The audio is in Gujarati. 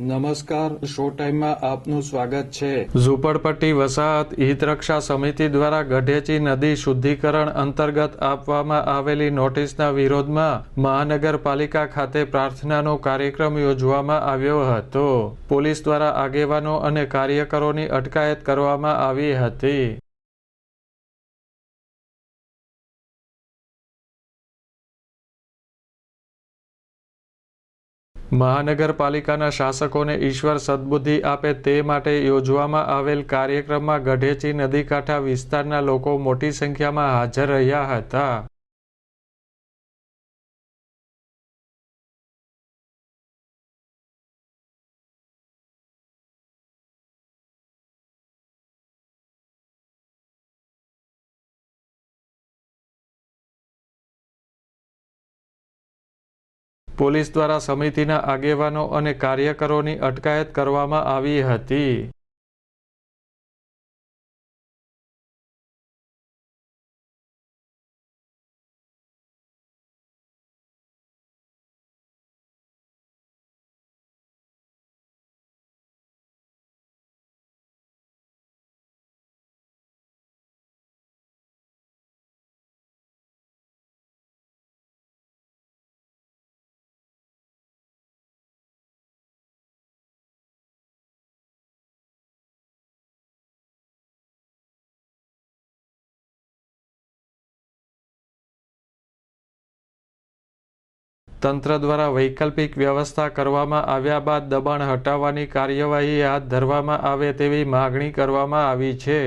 નમસ્કાર, શો ટાઈમમાં આપનું સ્વાગત છે. ઝુંપડપટ્ટી વસાહત હિતરક્ષા સમિતિ દ્વારા ગઢેચી નદી શુદ્ધિકરણ અંતર્ગત આપવામાં આવેલી નોટિસના વિરોધમાં મહાનગરપાલિકા ખાતે પ્રાર્થનાનો કાર્યક્રમ યોજવામાં આવ્યો હતો. પોલીસ દ્વારા આગેવાનો અને કાર્યકરોની અટકાયત કરવામાં આવી હતી. મહાનગરપાલિકાના શાસકોને ઈશ્વર સદબુદ્ધિ આપે તે માટે યોજવામાં આવેલ કાર્યક્રમમાં ગઢેચી નદીકાંઠા વિસ્તારના લોકો મોટી સંખ્યામાં હાજર રહ્યા હતા. પોલીસ દ્વારા સમિતિના આગેવાનો અને કાર્યકરોની અટકાયત કરવામાં આવી હતી. તંત્ર દ્વારા વૈકલ્પિક વ્યવસ્થા કરવામાં આવ્યા બાદ દબાણ હટાવવાની કાર્યવાહી હાથ ધરવામાં આવે તેવી માગણી કરવામાં આવી છે.